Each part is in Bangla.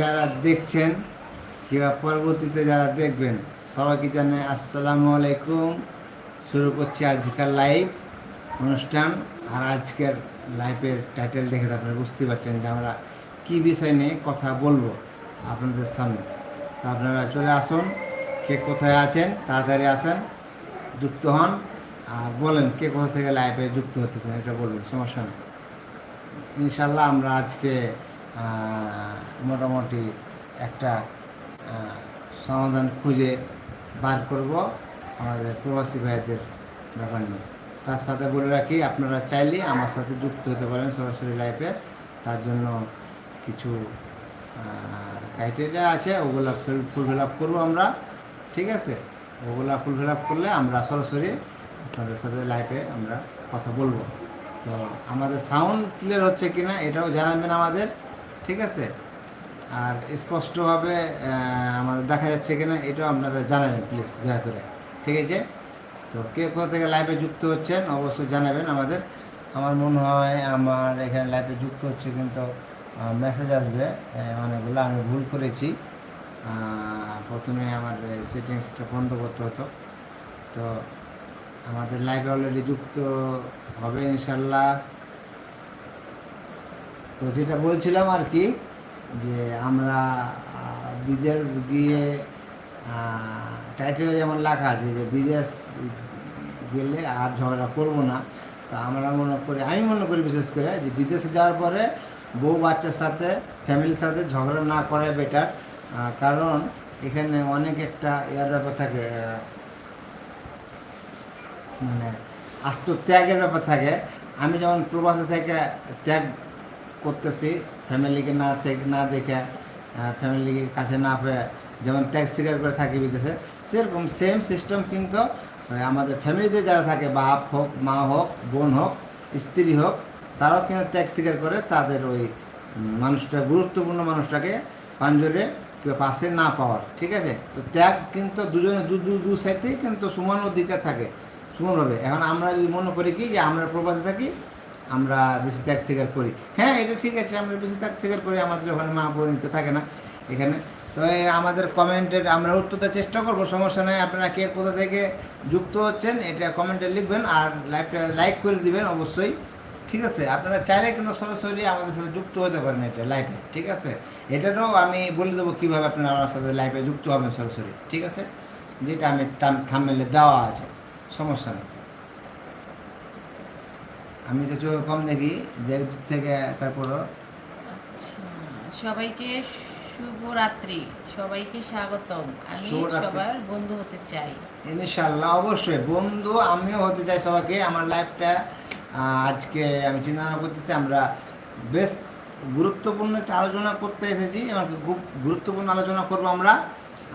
যারা দেখছেন কিংবা পরবর্তীতে যারা দেখবেন, সবাইকে জানাই আসসালামু আলাইকুম। শুরু করছি আজকের লাইভ অনুষ্ঠান। আর আজকের লাইভের টাইটেল দেখে আপনারা বুঝতে পারছেন যে আমরা কী বিষয় নিয়ে কথা বলব আপনাদের সামনে। তো আপনারা চলে আসুন, কে কোথায় আছেন, তাড়াতাড়ি আসেন, যুক্ত হন। আর বলেন, কে কোথা থেকে লাইভে যুক্ত হতেছেন, এটা বলবেন, সমস্যা নেই। ইনশাল্লাহ আমরা আজকে মোটামুটি একটা সমাধান খুঁজে বার করব আমাদের প্রবাসী ভাইদের ব্যাপার নিয়ে। তার সাথে বলে রাখি, আপনারা চাইলে আমার সাথে যুক্ত হতে পারেন সরাসরি লাইফে তার জন্য কিছু ক্রাইটেরিয়া আছে, ওগুলো ফুল ফিল আপ করব আমরা, ঠিক আছে? ওগুলা ফুল ফিল আপ করলে আমরা সরাসরি আপনাদের সাথে লাইফে আমরা কথা বলব। তো আমাদের সাউন্ড ক্লিয়ার হচ্ছে কিনা এটাও জানাবেন আমাদের। ঠিক আছে? আর স্পষ্টভাবে আমাদের দেখা যাচ্ছে কিনা এটাও আপনাদের জানাবেন প্লিজ দয়া করে। ঠিক আছে? তো কে কোথা থেকে লাইভে যুক্ত হচ্ছেন, অবশ্যই জানাবেন আমাদের। আমার মনে হয় আমার এখানে লাইভে যুক্ত হচ্ছে কিন্তু মেসেজ আসবে অনেকগুলো আমি ভুল করেছি। প্রথমে আমার সেটিংসটা বন্ধ করতে হতো। তো আমাদের লাইভে অলরেডি যুক্ত হবে ইনশাল্লাহ তো যেটা বলছিলাম আর কি, যে আমরা বিদেশ গিয়ে টাইটেলে যেমন লেখা আছে যে বিদেশ গেলে আর ঝগড়া করব না, তো আমরা মনে করি, আমি মনে করি বিশেষ করে যে বিদেশে যাওয়ার পরে বউ বাচ্চার সাথে, ফ্যামিলির সাথে ঝগড়া না করাই বেটার কারণ এখানে অনেক একটা ইয়ার ব্যাপার থাকে মানে আত্মত্যাগের ব্যাপার থাকে। আমি যেমন প্রবাসে থেকে ত্যাগ করতেছি ফ্যামিলিকে না না দেখে ফ্যামিলিকে কাছে না পেয়ে যেমন ত্যাগ স্বীকার করে থাকি বিদেশে সেরকম সেম সিস্টেম কিন্তু আমাদের ফ্যামিলিতে যারা থাকে, বাপ হোক, মা হোক, বোন হোক, স্ত্রী হোক, তারাও কিন্তু ত্যাগ স্বীকার করে তাদের ওই মানুষটা, গুরুত্বপূর্ণ মানুষটাকে পাঞ্জরে পাশে না পাওয়ার, ঠিক আছে? তো ত্যাগ কিন্তু দুজনে দু দু দু সাইডেই কিন্তু সমান অধিকার থাকে, সমানভাবে। এখন আমরা যদি মনে করি কি, যে আমরা প্রবাসে থাকি আমরা বেশি ত্যাগ স্বীকার করি। হ্যাঁ এটা ঠিক আছে, আমরা বেশি ত্যাগ স্বীকার করি, আমাদের ওখানে মা বোন থাকে না এখানে। তো আমাদের কমেন্টের আমরা উত্তর দেওয়ার চেষ্টা করব, সমস্যা নেই, আপনারা কে কোথা থেকে যুক্ত হচ্ছেন, এটা কমেন্টে লিখবেন আর লাইভটা লাইক করে দিবেন অবশ্যই, ঠিক আছে? আপনারা চাইলে কিন্তু সরাসরি আমাদের সাথে যুক্ত হতে পারেন এটা লাইভে ঠিক আছে? এটারও আমি বলে দেবো কীভাবে আপনারা আমার সাথে লাইভে যুক্ত হবেন সরাসরি, ঠিক আছে? যেটা আমি থামমেলে দেওয়া আছে, সমস্যা নেই। আমি তো চোখে কম দেখি যে দিক থেকে তারপরও। আচ্ছা সবাইকে শুভরাত্রি সবাইকে স্বাগতম। আমি সবার বন্ধু হতে চাই। ইনশাল্লাহ অবশ্যই। বন্ধু আমিও হতে চাই সবাইকে। আমার লাইফটা আজকে আমি চিন্তা ভাবনা করতেছি আমরা বেশ গুরুত্বপূর্ণ একটা আলোচনা করতে এসেছি। এবং খুব গুরুত্বপূর্ণ আলোচনা করব আমরা।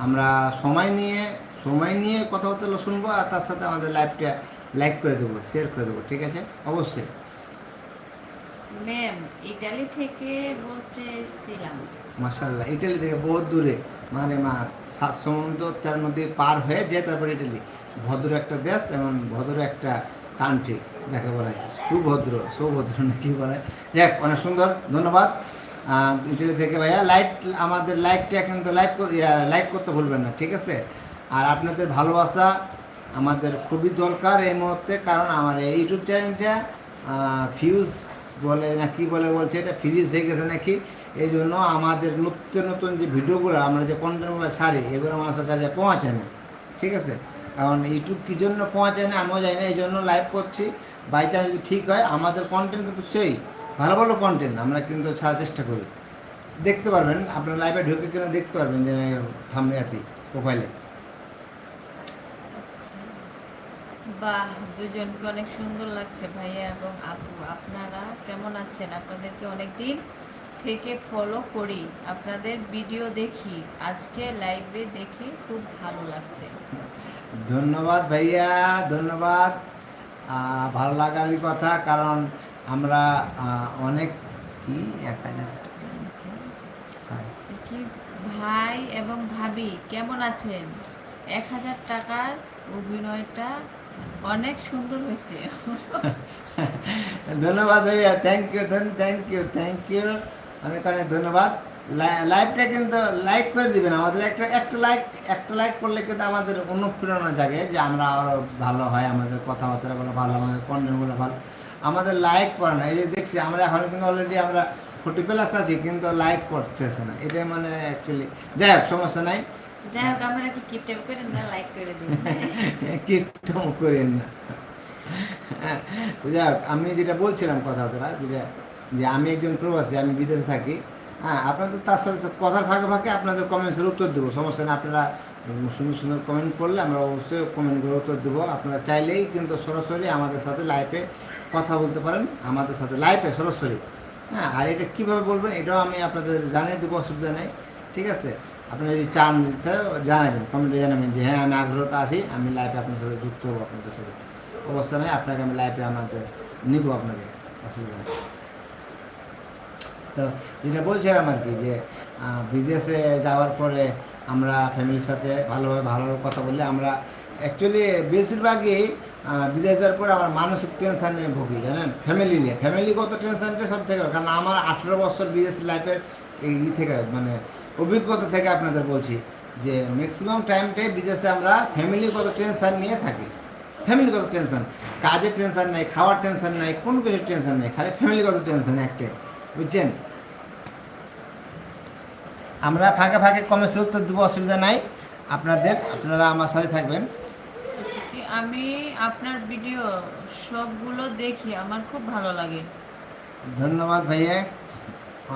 আমরা সময় নিয়ে সময় নিয়ে কথা কথাবার্তা শুনব আর তার সাথে আমাদের লাইভটা লাইক করে দেবো শেয়ার করে দেবো ঠিক আছে? অবশ্যই। ম্যাম ইটালি থেকে বলতে এসেছিলাম। মার্শাল্লাহ ইটালি থেকে বহুত দূরে। মানে মা সমুদ্র তার নদী পার হয়ে যে তারপর ইটালি ভদ্র একটা দেশ এবং ভদ্র একটা কান্ট্রি যাকে বলা সুভদ্র সৌভদ্র না কি বলে। যাক অনেক সুন্দর ধন্যবাদ। ইটালি থেকে ভাইয়া লাইক আমাদের লাইকটা কিন্তু লাইক লাইক করতে ভুলবেন না ঠিক আছে? আর আপনাদের ভালোবাসা আমাদের খুবই দরকার এই মুহূর্তে, কারণ আমার এই ইউটিউব চ্যানেলটা ফিউজ বলে না কি বলে বলছে এটা ফ্রিজ হয়ে গেছে নাকি? এই জন্য আমাদের নতুন নতুন যে ভিডিওগুলো, আমরা যে কন্টেন্টগুলো ছাড়ি, এগুলো মানুষের কাছে পৌঁছে না ঠিক আছে? কারণ ইউটিউব কী জন্য পৌঁছে না আমিও জানি না, এই জন্য লাইভ করছি। বাই চান্স যদি ঠিক হয়, আমাদের কন্টেন্ট কিন্তু সেই, ভালো ভালো কন্টেন্ট আমরা কিন্তু ছাড়ার চেষ্টা করি। দেখতে পারবেন, আপনার লাইভে ঢুকে কিন্তু দেখতে পারবেন যে থামিয়াতি প্রোফাইলে বাহ দুজনকে অনেক সুন্দর লাগছে ভাইয়া এবং আপু। আপনারা কেমন আছেন? আপনাদেরকে অনেক দিন থেকে ফলো করি আপনাদের ভিডিও দেখি আজকে লাইভে দেখে খুব ভালো লাগছে। ধন্যবাদ ভাইয়া ধন্যবাদ। ভালো লাগারই কথা কারণ আমরা অনেক কি এক টাকা। কি ভাই এবং ভাবি কেমন আছেন? এক হাজার টাকার অভিনয়টা অনেক সুন্দর হয়েছে। ধন্যবাদ ভাইয়া thank you thank you thank you অনেক অনেক ধন্যবাদ। লাইভটা কিন্তু লাইক করে দিবেন। আমাদের একটা একটা লাইক একটা লাইক করলে কিন্তু আমাদের অনুপ্রেরণা জাগে যে আমরা আরও ভালো হয়, আমাদের কথাবার্তাগুলো ভালো, আমাদের কন্টেন্টগুলো ভালো। আমাদের লাইক করে না। এই যে দেখছি, আমরা এখন কিন্তু অলরেডি আমরা ফোর্টি প্লাস আছি, কিন্তু লাইক করতেছে না। এটা মানে অ্যাকচুয়ালি যাই হোক, সমস্যা নাই। আমি যেটা বলছিলাম কথা কথাটা যেটা, যে আমি একজন প্রবাসী, আমি বিদেশে থাকি। হ্যাঁ আপনাদের তার সাথে কথার ফাঁকে ফাঁকে আপনাদের কমেন্টসের উত্তর দেবো। সমস্যা না আপনারা সুন্দর সুন্দর কমেন্ট করলে আমরা অবশ্যই কমেন্টগুলো উত্তর দেবো। আপনারা চাইলেই কিন্তু সরাসরি আমাদের সাথে লাইভে কথা বলতে পারেন, আমাদের সাথে লাইভে সরাসরি। হ্যাঁ আর এটা কীভাবে বলবেন, এটাও আমি আপনাদের জানিয়ে দেবো, অসুবিধা নেই। ঠিক আছে? আপনারা যদি চান জানাবেন কমেন্টে জানাবেন যে হ্যাঁ আমি আগ্রহতা আছি, আমি লাইফে আপনার সাথে যুক্ত হব আপনাদের সাথে। অবস্থা নেই, আপনাকে আমি লাইফে আমাদের নিব আপনাকে, অসুবিধা নেই। তো যেটা বলছিলাম আর কি, যে বিদেশে যাওয়ার পরে আমরা ফ্যামিলির সাথে ভালোভাবে ভালোভাবে কথা বললে আমরা অ্যাকচুয়ালি বেশিরভাগই বিদেশ যাওয়ার পরে আমার মানসিক টেনশানে ভুগি, জানেন? ফ্যামিলি নিয়ে। ফ্যামিলিগত টেনশনটা সব থেকে কারণ আমার আঠেরো বছর বিদেশ লাইফের এই থেকে মানে অভিজ্ঞতা থেকে আপনাদের বলছি যে ম্যাক্সিমাম টাইমটাই বিদেশে আমরা ফ্যামিলিগত টেনশন নিয়ে থাকি। ফ্যামিলিগত টেনশন কাজের টেনশন নাই খাওয়ার টেনশন নাই কোনো কিছুর টেনশন নেই খালি ফ্যামিলিগত টেনশন একটাই বুঝছেন? আমরা ফাঁকে ফাঁকে কমে উত্তর দেবো অসুবিধা নাই। আপনাদের আপনারা আমার সাথে থাকবেন। আমি আপনার ভিডিও সবগুলো দেখি আমার খুব ভালো লাগে। ধন্যবাদ ভাইয়া।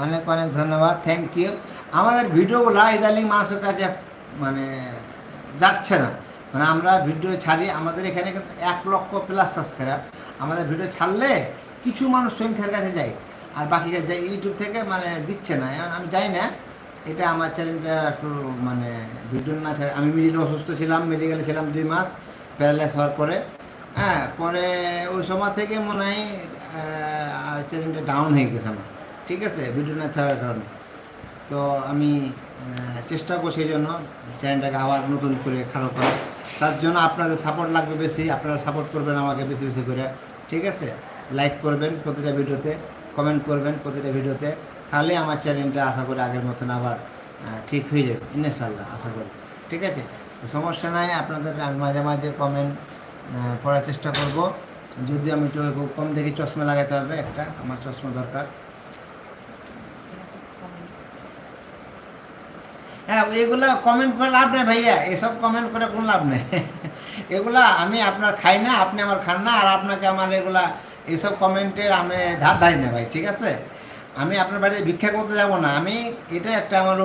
অনেক অনেক ধন্যবাদ। থ্যাংক ইউ আমাদের ভিডিওগুলো ইদানিং মানুষের কাছে মানে যাচ্ছে না। মানে আমরা ভিডিও ছাড়ি, আমাদের এখানে এক লক্ষ প্লাস সাবস্ক্রাইব আমাদের ভিডিও ছাড়লে কিছু মানুষ সংখ্যার কাছে যায়, আর বাকি যায়। ইউটিউব থেকে মানে দিচ্ছে না। আমি জানি না, এটা আমার চ্যানেলটা একটু মানে ভিডিও না ছাড়ে। আমি মিডিল অসুস্থ ছিলাম মেডিকেলে ছিলাম দুই মাস প্যারালাইস হওয়ার পরে। হ্যাঁ পরে ওই সময় থেকে মনে হয় চ্যানেলটা ডাউন হয়ে গেছে আমার। ঠিক আছে ভিডিও না ছাড়ার কারণে। তো আমি চেষ্টা করছি এই জন্য চ্যানেলটাকে আবার নতুন করে খারাপ করা তার জন্য আপনাদের সাপোর্ট লাগবে বেশি, আপনারা সাপোর্ট করবেন আমাকে বেশি বেশি করে। ঠিক আছে? লাইক করবেন প্রতিটা ভিডিওতে কমেন্ট করবেন প্রতিটা ভিডিওতে, তাহলে আমার চ্যানেলটা আশা করি আগের মতন আবার ঠিক হয়ে যাবে ইনশাল্লাহ আশা করি। ঠিক আছে? সমস্যা নাই আপনাদের আমি মাঝে মাঝে কমেন্ট পড়ার চেষ্টা করব। যদি আমি একটু কম দেখি, চশমা লাগাতে হবে একটা, আমার চশমা দরকার। হ্যাঁ এগুলো কমেন্ট করে লাভ নেই ভাইয়া, এসব কমেন্ট করে কোনো লাভ নেই। এগুলা আমি আপনার খাই না, আপনি আমার খান না, আর আপনাকে আমার এগুলা, এসব কমেন্টের আমি ধার ধারি না ভাই, ঠিক আছে? আমি আপনার বাড়িতে ভিক্ষা করতে যাব না, আমি এটা একটা আমার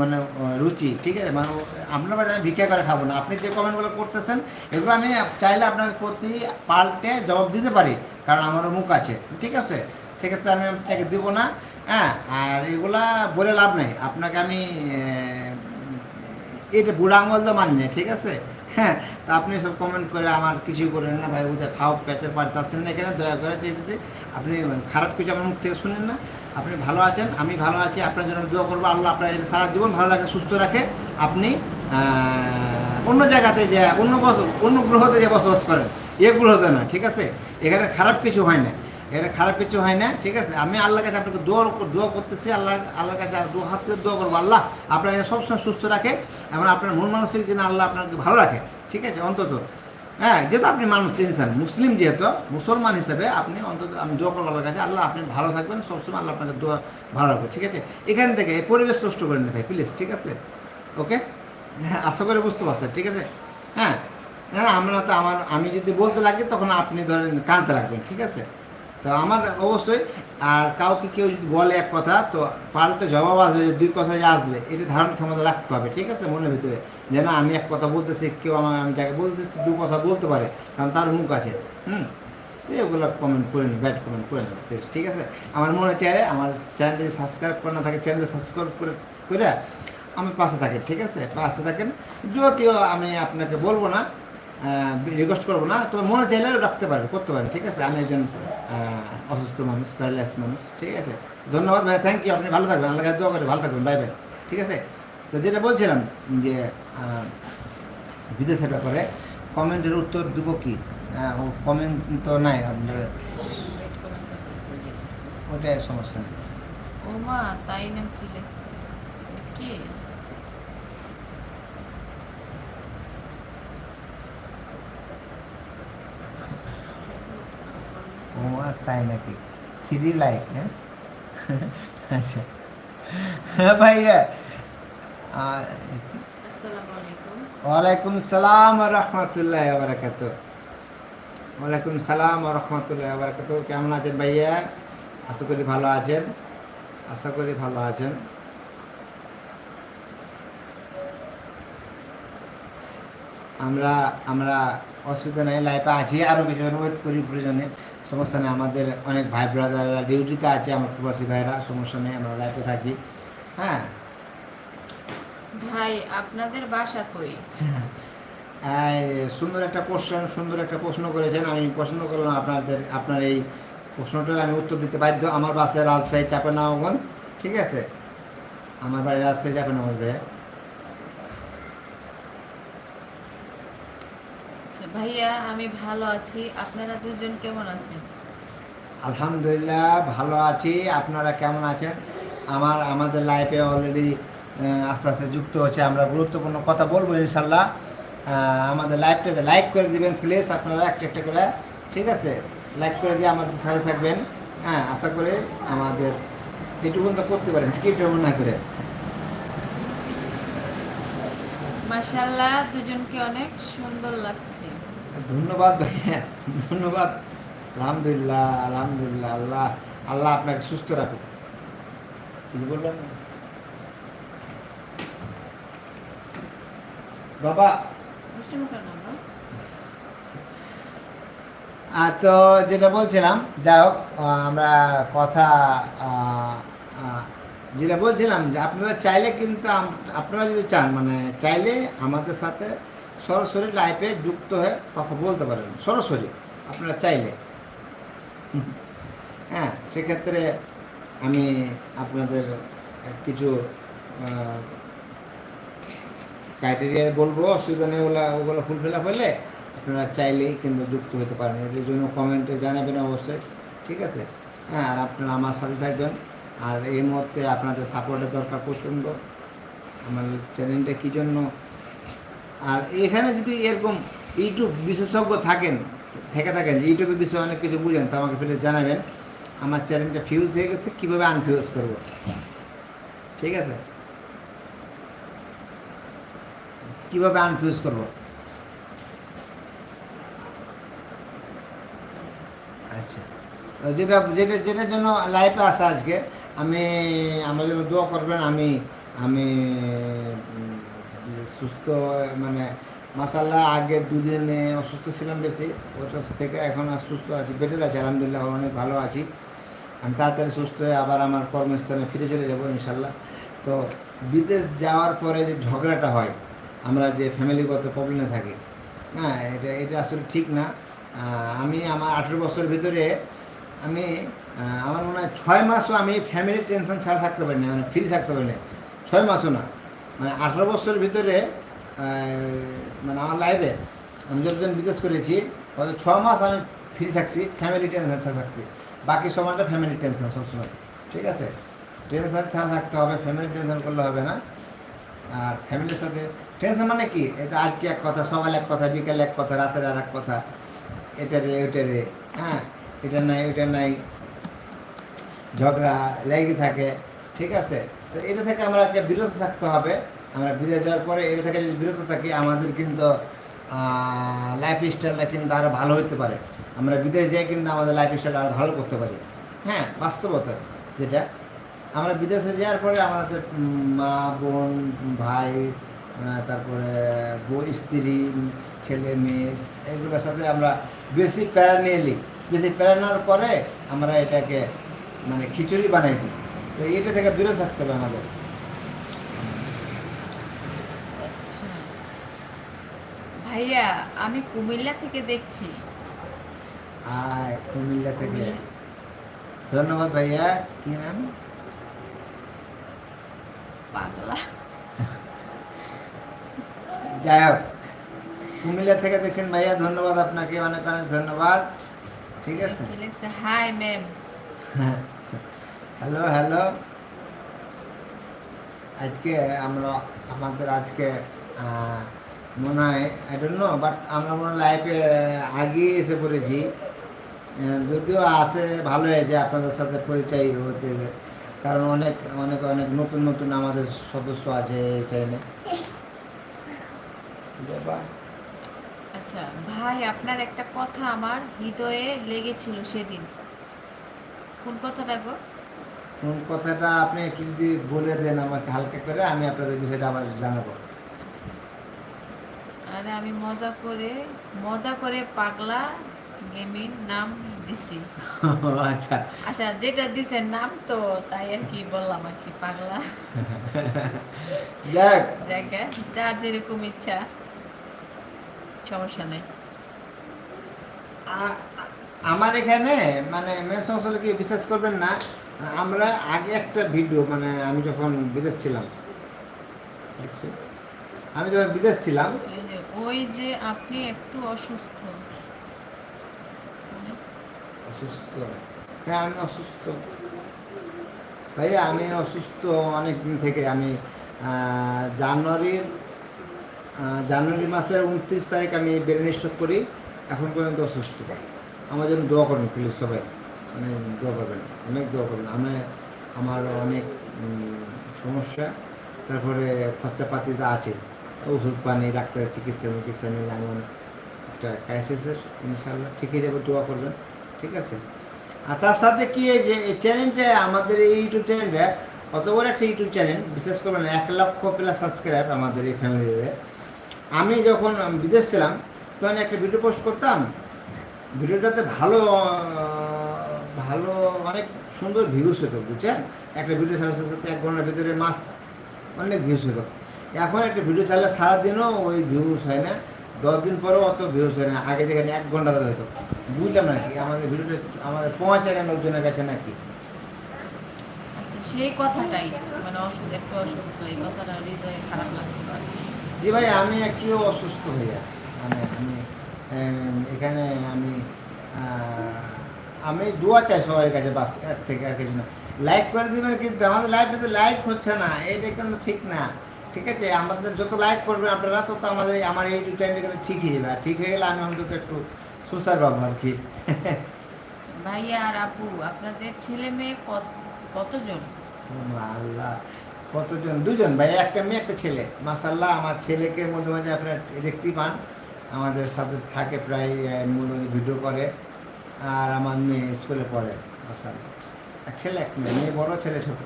মানে রুচি, ঠিক আছে? মানে আপনার বাড়িতে আমি ভিক্ষা করে খাব না। আপনি যে কমেন্টগুলো করতেছেন, এগুলো আমি চাইলে আপনাকে প্রতি পাল্টে জবাব দিতে পারি, কারণ আমারও মুখ আছে, ঠিক আছে? সেক্ষেত্রে আমি আপনাকে দিব না। হ্যাঁ আর এগুলা বলে লাভ নেই। আপনাকে আমি এটা বুড়া আঙুল তো মানি না ঠিক আছে? হ্যাঁ তা আপনি সব কমেন্ট করে আমার কিছু করেন না, ভাই বুঝে খাও প্যাচের পাড়তে আসছেন না এখানে, দয়া করে চেয়েছি। আপনি খারাপ কিছু আমার মুখ থেকে শুনেন না। আপনি ভালো আছেন, আমি ভালো আছি, আপনার জন্য দোয়া করব। আল্লাহ আপনার সারা জীবন ভালো রাখে, সুস্থ রাখে। আপনি অন্য জায়গাতে যে, অন্য বস, অন্য গ্রহতে যে বসবাস করেন, এ গ্রহতে না, ঠিক আছে? এখানে খারাপ কিছু হয় না। এখানে খারাপ কিছু হয় না, ঠিক আছে? আমি আল্লাহর কাছে আপনাকে দোয়া দোয়া করতেছি আল্লাহ আল্লাহর কাছে দু হাত করে দোয়া করব। আল্লাহ আপনাকে সবসময় সুস্থ রাখে এবং আপনার মন মানসিক যেন আল্লাহ আপনাকে ভালো রাখে, ঠিক আছে? অন্তত। হ্যাঁ যেহেতু আপনি মানুষ ইনসান মুসলিম যেহেতু, মুসলমান হিসেবে আপনি অন্তত আমি দোয়া করব আল্লাহর কাছে, আল্লাহ আপনি ভালো থাকবেন, সবসময় আল্লাহ আপনাকে দোয়া ভালো রাখবে, ঠিক আছে? এখান থেকে পরিবেশ নষ্ট করেন না ভাই প্লিজ ঠিক আছে? ওকে হ্যাঁ আশা করে বুঝতে পারছেন, ঠিক আছে? হ্যাঁ না আমরা তো আমার, আমি যদি বলতে লাগি তখন আপনি ধরেন কানতে রাখবেন ঠিক আছে? তো আমার অবশ্যই, আর কাউকে কেউ যদি বলে এক কথা, তো পাল্টে জবাব আসবে যে দুই কথা যে আসবে। এটা ধারণ ক্ষমতা রাখতে হবে, ঠিক আছে, মনের ভিতরে। যে না আমি এক কথা বলতেছি, কেউ আমার আমি যাকে বলতেছি, দু কথা বলতে পারে, কারণ তার মুখ আছে। হুম? এগুলো কমেন্ট করে নিন ব্যাড কমেন্ট করে প্লিজ ঠিক আছে? আমার মনে চায় আমার চ্যানেলটি সাবস্ক্রাইব করে না থাকে চ্যানেলটা সাবস্ক্রাইব করে করে আমি পাশে থাকি ঠিক আছে? পাশে থাকেন। যদিও আমি আপনাকে বলব না রিকোয়েস্ট করব না। তবে মনে চাইলে রাখতে পারেন করতে পারেন ঠিক আছে? আমি একজন অসুস্থ মানুষ প্যারালাইস মানুষ, ঠিক আছে? ধন্যবাদ ভাই থ্যাংক ইউ আপনি ভালো থাকবেন আল্লাহ দোয়া করে ভালো থাকবেন বাই বাই ঠিক আছে? তো যেটা বলছিলাম যে বিদেশের ব্যাপারে, কমেন্টের উত্তর দেবো কি? কমেন্ট তো নাই, আপনার ওটাই সমস্যা। নেই ও মা তাই নাকি লেখছে? কি ও তাই নাকি? থ্রি লাইক হ্যাঁ? আচ্ছা। হ্যাঁ ভাইয়া। ওয়ালাইকুম সালাম রহমতুল্লাহ বারাকাত ওয়ালাইকুম সালাম রহমতুল্লাহ বারাকাত কেমন আছেন ভাইয়া? আশা করি ভালো আছেন। আশা করি ভালো আছেন। আমরা আমরা অসুবিধা নেই লাইফে আছি আরও কিছু ওয়েট করি প্রয়োজনে। সমস্যা নেই আমাদের অনেক ভাই ব্রাদাররা ডিউটিতে আছে আমার প্রবাসী ভাইরা সমস্যা নেই আমরা লাইফে থাকি। হ্যাঁ? ভাই আপনাদের বাসা কই? সুন্দর একটা কোশ্চেন সুন্দর একটা প্রশ্ন করেছেন আমি পছন্দ করলাম আপনাদের আপনার এই প্রশ্নটার আমি উত্তর দিতে বাধ্য আমার বাসে রাজশাহী চাপানাগঞ্জ ঠিক আছে? আমার বাড়ি রাজশাহী চাপানাগঞ্জ ভাইয়া আচ্ছা ভাইয়া, আমি ভালো আছি। আপনারা দুজন কেমন আছেন? আলহামদুলিল্লাহ, ভালো আছি। আপনারা কেমন আছেন? আমার, আমাদের লাইফে অলরেডি আস্তে আস্তে যুক্ত হচ্ছে। আমরা গুরুত্বপূর্ণ কথা বলব ইনশাল্লাহ আমাদের লাইভটাতে লাইক করে দিবেন প্লিজ আপনারা একটা একটা করে, ঠিক আছে? লাইক করে দিয়ে আমাদের সাথে থাকবেন। হ্যাঁ আশা করে আমাদের এটুকু তো করতে পারেন। টিকিট না করে। মাশাল্লাহ দুজনকে অনেক সুন্দর লাগছে। ধন্যবাদ ধন্যবাদ। আলহামদুলিল্লাহ আলহামদুলিল্লাহ, আল্লাহ আল্লাহ আপনাকে সুস্থ রাখুক। কি বললাম বাবা। তো যেটা বলছিলাম, যাই হোক আমরা কথা যেটা বলছিলাম যে আপনারা চাইলে কিন্তু আপনারা যদি চান মানে চাইলে আমাদের সাথে সরাসরি লাইফে যুক্ত হয়ে কথা বলতে পারেন, সরাসরি আপনারা চাইলে। হ্যাঁ সেক্ষেত্রে আমি আপনাদের কিছু ক্রাইটেরিয়া বলব, অসুবিধা নেই ওগুলো ওগুলো ফুলফিল আপ হলে আপনারা চাইলেই কিন্তু যুক্ত হতে পারেন। এটার জন্য কমেন্টে জানাবেন অবশ্যই, ঠিক আছে? হ্যাঁ আর আপনারা আমার সাথে থাকবেন। আর এই মুহূর্তে আপনাদের সাপোর্টের দরকার প্রচণ্ড। আমার চ্যানেলটা কী জন্য? আর এখানে যদি এরকম ইউটিউব বিশেষজ্ঞ থাকেন, থেকে থাকেন, যে ইউটিউবের বিষয়ে অনেক কিছু বুঝেন, তো আমাকে ফিরে জানাবেন। আমার চ্যানেলটা ফিউজ হয়ে গেছে, কীভাবে আনফিউজ করব? ঠিক আছে? কীভাবে আনফিউজ করব? আচ্ছা। যেটা যেটা, যেটার জন্য লাইফে আসা আজকে আমি আমার জন্য দোয়া করবেন, আমি আমি সুস্থ মানে মাসাল্লাহ আগে দুদিনে অসুস্থ ছিলাম বেশি, ওটা থেকে এখন আর সুস্থ আছি বেটার আছি, আলহামদুলিল্লাহ, অনেক ভালো আছি। আমি তাড়াতাড়ি সুস্থ হয়ে আবার আমার কর্মস্থানে ফিরে চলে যাব ইনশাল্লাহ তো বিদেশ যাওয়ার পরে যে ঝগড়াটা হয়, আমরা যে ফ্যামিলিগত প্রবলেমে থাকি হ্যাঁ এটা এটা আসলে ঠিক না। আমি আমার আঠেরো বছর ভিতরে আমি আমার মনে হয় ছয় মাসও আমি ফ্যামিলি টেনশন ছাড়া থাকতে পারি না মানে ফ্রি থাকতে পারি না। ছয় মাসও না। মানে আঠেরো বছর ভিতরে মানে আমার লাইফে আমি যতজন বিদেশ করেছি অত ছ মাস আমি ফ্রি থাকছি ফ্যামিলি টেনশন ছাড়া থাকছি। বাকি সময়টা ফ্যামিলি টেনশন সবসময়। ঠিক আছে? টেনশন ছাড়া থাকতে হবে ফ্যামিলি টেনশন করলে হবে না। আর ফ্যামিলির সাথে টেনশন মানে কি? এটা আজকে এক কথা, সকালে এক কথা, বিকালে এক কথা, রাতের আর এক কথা। এটা রে, ওইটা রে। হ্যাঁ এটা নাই, ওইটা নাই। ঝগড়া, লেগে থাকে, ঠিক আছে? তো এটা থেকে আমরা বিরত থাকতে হবে। আমরা বিদেশ যাওয়ার পরে এটা থেকে যদি বিরত থাকি, আমাদের কিন্তু লাইফ স্টাইলটা কিন্তু আরও ভালো হতে পারে। আমরা বিদেশ যাই কিন্তু আমাদের লাইফ স্টাইল আরও ভালো করতে পারি। হ্যাঁ বাস্তবতা যেটা। আমরা বিদেশে যাওয়ার পরে আমাদের মা, বোন, ভাই তারপরে বউ, স্ত্রী, ছেলে, মেয়ে, এগুলোর সাথে আমরা বেশি প্যারা নিয়ে নিই। বেশি প্যারা নেওয়ার পরে আমরা এটাকে মানে খিচুড়ি বানাই দিই। তো এটা থেকে বিরত থাকতে হবে আমাদের। আচ্ছা। ভাইয়া আমি কুমিল্লা থেকে দেখছি। আর কুমিল্লা থেকে। ধন্যবাদ ভাইয়া। কি নাম? পাগলা। যাই হোক কুমিল্লা থেকে দেখছেন ভাইয়া। ধন্যবাদ আপনাকে অনেক অনেক ধন্যবাদ। ঠিক আছে। Hi ma'am. হ্যালো হ্যালো আজকে আমরা, আমাদের আজকে মনে হয় আই ডোন্ট নো বাট আমরা মনে লাইফে আগে এসে পড়েছি। যদিও আসে ভালো হয়েছে, আপনাদের সাথে পরিচয় হতে কারণ অনেক অনেক অনেক নতুন নতুন আমাদের সদস্য আছে এই চ্যানেলে আচ্ছা ভাই, আপনার একটা কথা আমার হৃদয়ে লেগেছিল সেদিন। কোন কথাটা গো? কোন কথাটা আপনি একটু যদি বলে দেন আমাকে হালকা করে আমি আপনাদের বিষয়টা আবার জানাব। আরে আমি মজা করে মজা করে পাগলা গেমিং নাম দিছি। আচ্ছা। আচ্ছা যেটা দিছেন নাম তো তাই আর কি বললাম আর কি পাগলা। যাক। জায়গা যার যেরকম ইচ্ছা। সমস্যা নেই। আমার এখানে মানে মেন হলো কি বিশ্বাস করবেন না আমরা আগে একটা ভিডিও মানে আমি যখন বিদেশ ছিলাম দেখছি? আমি যখন বিদেশ ছিলাম ওই যে আপনি একটু অসুস্থ। অসুস্থ। হ্যাঁ আমি অসুস্থ। ভাইয়া আমি অসুস্থ অনেক দিন থেকে। আমি জানুয়ারির জানুয়ারি মাসের উনত্রিশ তারিখ আমি ব্রেন স্ট্রোক করি। এখন পর্যন্ত অসুস্থ আমার জন্য দোয়া করবেন প্লিজ সবাই। মানে দোয়া করবেন, অনেক দোয়া করবেন। আমি, আমার অনেক সমস্যা। তারপরে খরচাপাতি যা আছে, ওষুধ পানি, ডাক্তারের চিকিৎসা মিকিৎসা আমি অনেক একটা ক্রাইসিসের ইনশাল্লাহ ঠিক হয়ে যাবে, দোয়া করবেন। ঠিক আছে? আর তার সাথে কি যে, এই চ্যানেলটা আমাদের এই ইউটিউব চ্যানেলটা অত বড় একটা ইউটিউব চ্যানেল বিশেষ করে মানে এক লক্ষ প্লাস সাবস্ক্রাইব আমাদের এই ফ্যামিলিতে আমি যখন বিদেশ ছিলাম, তখন একটা ভিডিও পোস্ট করতাম। ভিডিওটাতে ভালো ভালো অনেক সুন্দর ভিউজ হতো বুঝছেন? একটা ভিডিও সাথে সাথে এক ঘণ্টার ভিতরে মাস অনেক ভিউজ হতো এখন একটা ভিডিও চাইলে সারাদিনও ওই ভিউজ হয় না দশ দিন পরেও অত ভিউজ হয় না। আগে যেখানে এক ঘণ্টা ধরে হতো বুঝলাম নাকি? আমাদের ভিডিওটা আমাদের পৌঁছায় না লোকজনের কাছে নাকি? আচ্ছা সেই কথাটাই মানে অসুস্থ একটু অসুস্থ এই কথাটা হৃদয়ে খারাপ লাগছিল জি ভাই আমি একটু অসুস্থ হয়ে যাই। মানে আমি এখানে আমি আমি দোয়া চাই সবার কাছে বাসের থেকে আর কিছু না। লাইক করে দিবেন কিন্তু আমাদের লাইফে লাইক হচ্ছে না এটা কিন্তু ঠিক না। ঠিক আছে? আমাদের যত লাইক করবেন আপনারা তত আমাদের আমার এই চ্যানেলটা কিন্তু ঠিক হয়ে যাবে আর ঠিক হয়ে গেলে আমি অন্তত একটু সুসার পাবো আর কি ভাইয়া আর আপু আপনাদের ছেলে মেয়ে কত- কতজন? আল্লাহ কতজন? দুজন ভাই একটা মেয়ে একটা ছেলে। মাসাল্লাহ আমার ছেলেকে মধ্যে মাঝে আপনার দেখতেই পান। আমাদের সাথে থাকে প্রায় মধ্যে ভিডিও করে। আর আমার মেয়ে স্কুলে পড়ে মাসাল্লাহ এক ছেলে এক মেয়ে মেয়ে বড় ছেলে ছোট।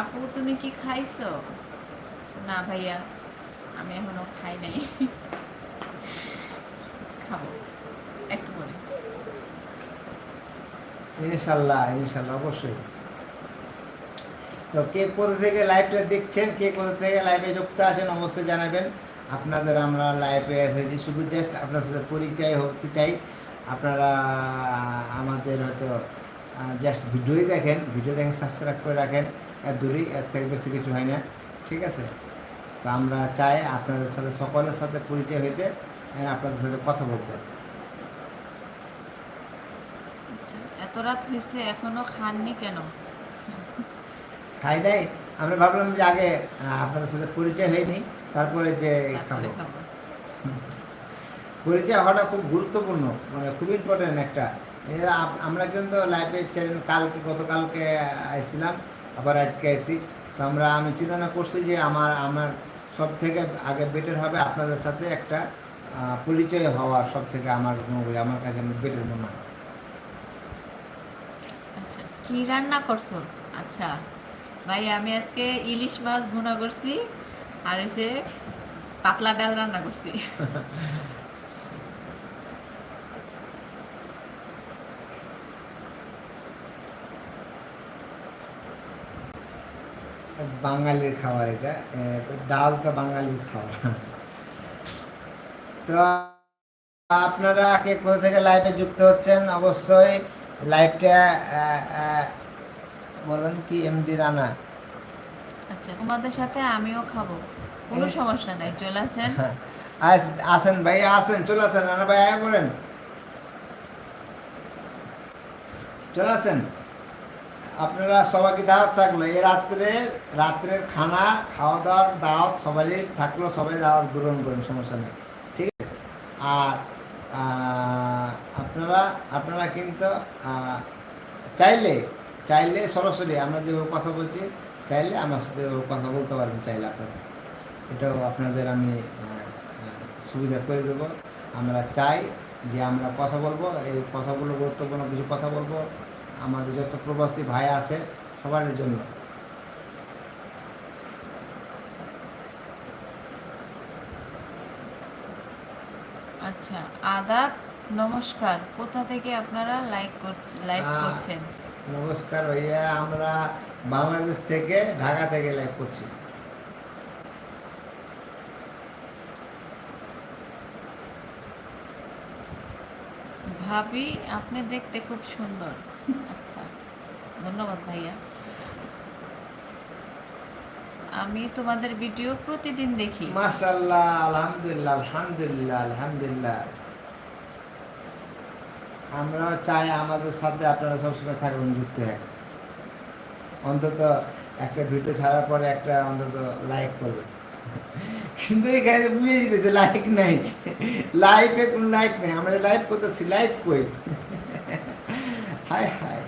আপু তুমি কি খাইছো? না ভাইয়া আমি এখনও খাই নাই। খাব একটু পরে। ইনশাল্লাহ ইনশাল্লাহ অবশ্যই। তো কে কোথা থেকে লাইভটা দেখছেন কে কোথা থেকে লাইভে যুক্ত আছেন অবশ্যই জানাবেন। আপনাদের আমরা লাইভে এসেছি। শুধু জাস্ট আপনার সাথে পরিচয় হতে চাই। আপনারা আমাদের হয়তো জাস্ট ভিডিওই দেখেন ভিডিও দেখে সাবস্ক্রাইব করে রাখেন। এর দূরই এর থেকে বেশি কিছু হয় না ঠিক আছে? তো আমরা চাই আপনাদের সাথে সকলের সাথে পরিচয় হইতে আপনাদের সাথে কথা বলতে। আচ্ছা, এত রাত হয়েছে এখনও খাননি কেন? খাই নাই। আমরা ভাবলাম যে আগে আপনাদের সাথে পরিচয় হয়নি তারপরে যে খাব। পরিচয় হওয়াটা খুব গুরুত্বপূর্ণ মানে খুব ইম্পর্টেন্ট একটা। আমরা কিন্তু লাইভে চ্যানেল কালকে গতকালকে আসছিলাম আবার আজকে আসি তো আমরা আমি চিন্তা করছি যে আমার আমার সব থেকে আগে বেটার হবে আপনাদের সাথে একটা পরিচয় হওয়া সব থেকে আমার আমার কাছে বেটার মনে হয়। আচ্ছা কি রান্না করছ? আচ্ছা ভাই আমি আজকে ইলিশ মাছ ভুনা করছি আর হচ্ছে পাতলা ডাল রান্না করছি। বাঙালির খাবার এটা ডাল তো বাঙালির খাবার। তো আপনারা কে কোথা থেকে লাইভে যুক্ত হচ্ছেন অবশ্যই লাইভটা বলবেন কি এমডি রানা। আচ্ছা তোমাদের সাথে আমিও খাব কোনো সমস্যা নাই চলে আসেন। আস- আসেন ভাই আসেন চলে আসেন রানা ভাই আয় বলেন চলে আসেন। আপনারা সবাইকে দাওয়াত থাকল, এই রাত্রে, রাত্রের খানা খাওয়া দাওয়ার দাওয়াত সবারই থাকল, সবাই দাওয়াত গ্রহণ করুন, সমস্যা নেই। ঠিক আছে? আর আপনারা আপনারা কিন্তু চাইলে চাইলে সরাসরি আমরা যেভাবে কথা বলছি, চাইলে আমার সাথে কথা বলতে পারবেন চাইলে আপনারা। এটাও আপনাদের আমি সুবিধা করে দেবো। আমরা চাই যে আমরা কথা বলব, এই কথাগুলো গুরুত্বপূর্ণ কিছু কথা বলব। আমাদের যত প্রবাসী ভাই আছে সবার জন্য। আচ্ছা আদাব নমস্কার। কোথা থেকে আপনারা লাইক করছেন লাইভ করছেন? নমস্কার ভাইয়া আমরা বাংলাদেশ থেকে ঢাকা থেকে লাইভ করছি। ভাবি আপনি দেখতে খুব সুন্দর। আচ্ছা ধন্যবাদ ভাইয়া। আমি তোমাদের ভিডিও প্রতিদিন দেখি। মাশাল্লাহ আলহামদুলিল্লাহ আলহামদুলিল্লাহ আলহামদুলিল্লাহ। আমরা চাই আমাদের সাথে আপনারা সবসময় থাকবেন যুক্ত হয়ে। অন্তত একটা ভিডিও ছাড়ার পরে একটা অন্তত লাইক করবেন। কিন্তু এখানে বুঝে লাইক নাই। লাইভে কোনো লাইক নেই। আমরা লাইভ করতেছি লাইক কই? হাই হাই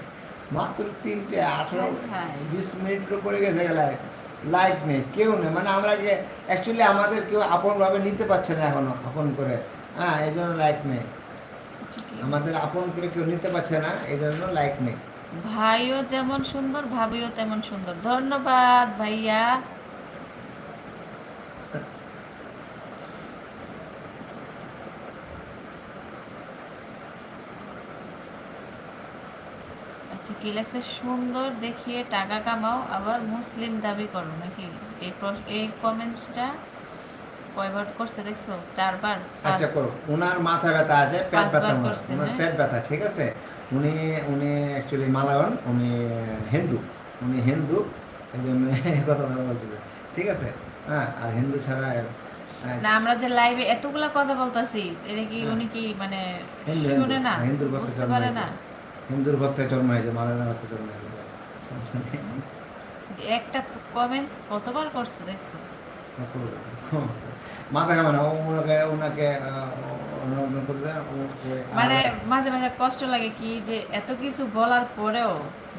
মাত্র তিনটে আঠারো হায় হায়। বিশ মিনিট করে গেছে লাইক লাইক নেই কেউ নেই মানে আমরা যে অ্যাকচুয়ালি আমাদের কেউ আপনভাবে নিতে পারছে না এখনও আপন করে। হ্যাঁ এই জন্য লাইক নেই আমাদের আপন করে কেউ নিতে পারছে না এই জন্য লাইক নেই। ভাইও যেমন সুন্দর ভাবিও তেমন সুন্দর। ধন্যবাদ ভাইয়া। আচ্ছা কি? লাগছে সুন্দর দেখিয়ে টাকা কামাও আবার মুসলিম দাবি করো। নাকি? এই এই কমেন্টসটা কয়বার করছে দেখছ? চারবার আচ্ছা করো। ওনার মাথা ব্যথা আছে পেট ব্যথা ওনার। হ্যাঁ? পেট ব্যথা ঠিক আছে? উনি উনি অ্যাকচুয়ালি মালায়ন উনি হিন্দু। উনি হিন্দু এই জন্য এই কথা বলতেছে। ঠিক আছে? হ্যাঁ আর হিন্দু ছাড়া না আমরা যে লাইভে এতগুলা কথা বলতাছি এটা কি হ্যাঁ। উনি কি মানে শুনে না? হিন্দুর কথা বুঝতে পারে না? হিন্দুর ঘর থেকে জন্ম হয়েছে মালায়নের ঘর থেকে জন্ম হয়েছে সমস্যা নেই। একটা কমেন্টস কতবার করছে দেখছ? মাথা কামে না ওনাকে ওনাকে মানে মাঝে মাঝে কষ্ট লাগে কি যে এত কিছু বলার পরেও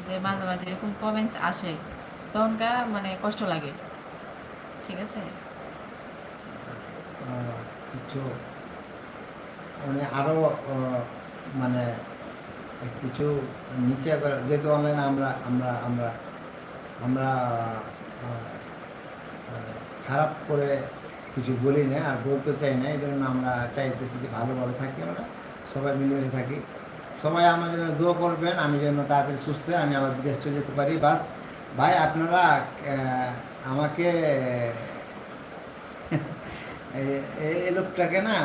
যে মাঝে মাঝে এরকম কমেন্টস আসে তখনকার মানে কষ্ট লাগে। ঠিক আছে? কিছু মানে আরও মানে কিছু নিচে যেহেতু অনলাইনে আমরা আমরা আমরা আমরা খারাপ করে কিছু বলি না আর বলতে চাই না, এই জন্য আমরা চাইতেছি যে ভালোভাবে থাকি আমরা, সবাই মিলেমিশে থাকি। সবাই আমার জন্য দোয়া করবেন, আমি যেন তাড়াতাড়ি সুস্থ আমি আবার বিদেশ চলে যেতে পারি। বাস, ভাই, আপনারা আমাকে এই লোকটাকে না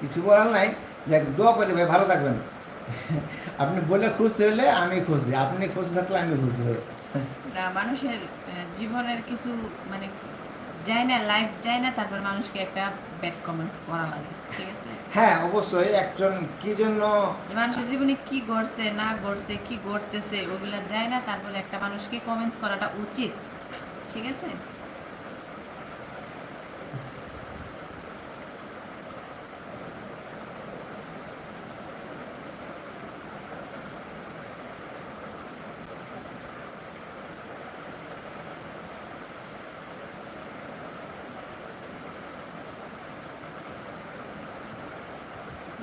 কিছু বলার নাই। দেখ দোয়া করি ভাই, ভালো থাকবেন। আপনি বলে খুশি হলে আমি খুশি। আপনি খুশি থাকলে আমি খুশি হই না মানুষের জীবনের কিছু মানে যায় না লাইফ যায় না তারপর মানুষকে একটা ব্যাড কমেন্টস করা লাগে ঠিক আছে? হ্যাঁ অবশ্যই একজন কি জন্য? মানুষের জীবনে কি ঘটছে না ঘটছে কি ঘটতেছে ওগুলা যায় না তারপরে একটা মানুষকে কমেন্টস করাটা উচিত ঠিক আছে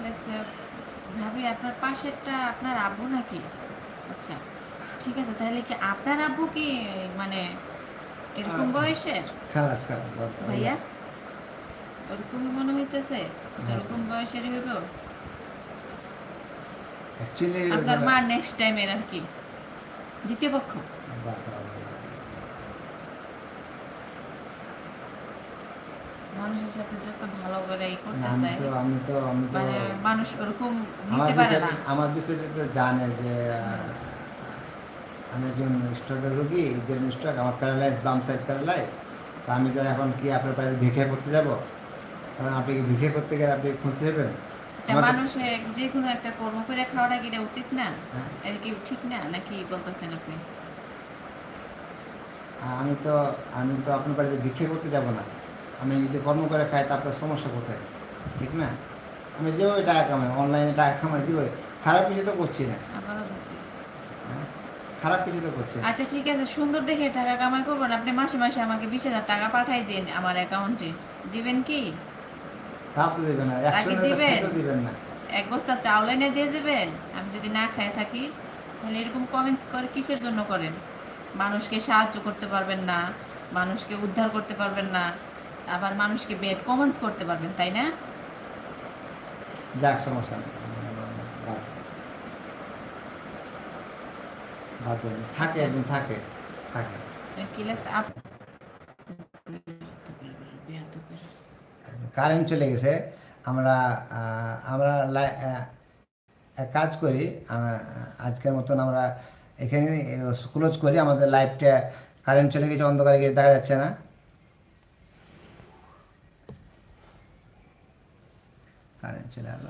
লেটস ভাবি আপনার পাশেরটা আপনার আব্বু নাকি? আচ্ছা ঠিক আছে তাহলে কি আপনার আব্বু কি মানে এরকম বয়সের? খালাস খালাস। ভাইয়া ওরকমই মনে হইতেছে যেরকম বয়সের হইব? আপনার মানে- মা নেক্সট টাইম এর আর কি দ্বিতীয় পক্ষ? মানুষের সাথে যত ভালো করে ই করতে তো আমি তো আমি তো মানে মানুষ ওরকম নিতে পারে না। আমার বিষয়ে তো জানে যে আমি একজন স্ট্রোকের রোগী ব্রেন স্ট্রোক আমার প্যারালাইজ বাম সাইড প্যারালাইজ তা আমি তো এখন কি আপনার বাড়িতে ভিক্ষা করতে যাব? এখন আপনি কি ভিক্ষা করতে গেলে আপনি খুশি হবেন? আচ্ছা মানুষে যে কোনো একটা কর্ম করে খাওয়াটা কি উচিত না? হ্যাঁ। এটা কি ঠিক না? নাকি বলতেছেন আপনি? আমি তো আমি তো আপনার বাড়িতে ভিক্ষে করতে যাব না। আমি যদি কর্ম করে খাই তা আপনার সমস্যা কোথায়? ঠিক না? আমি যেভাবে টাকা কামাই অনলাইনে টাকা কামাই যেভাবে। খারাপ কিছু তো করছি না। হ্যাঁ? খারাপ কিছু তো করছি আচ্ছা ঠিক আছে সুন্দর দেখে টাকা কামাই করবেন আপনি মাসে মাসে আমাকে বিশ হাজার টাকা পাঠাই দিন আমার অ্যাকাউন্টে দিবেন কি? তা তো দেবেন না। একশো দিবেন? দিবেন না। এক বস্তা চাউল এনে দিয়ে যাবেন আমি যদি না খাই থাকি তাহলে এরকম কমেন্টস করে কিসের জন্য করেন? মানুষকে সাহায্য করতে পারবেন না। মানুষকে উদ্ধার করতে পারবেন না। আবার মানুষকে বেড কমেন্টস করতে পারবেন তাই না? যাক সমস্যা। থাকে একদম থাকে থাকে। এ কি লাগছে আপ। কারেন্ট চলে গেছে। আমরা আমরা কাজ করি আজকের মতন আমরা এখানে ক্লোজ করি। আমাদের লাইফটা কারেন্ট চলে গেছে অন্ধকারে গিয়ে দেখা যাচ্ছে না। কারেন্ট চলে গেল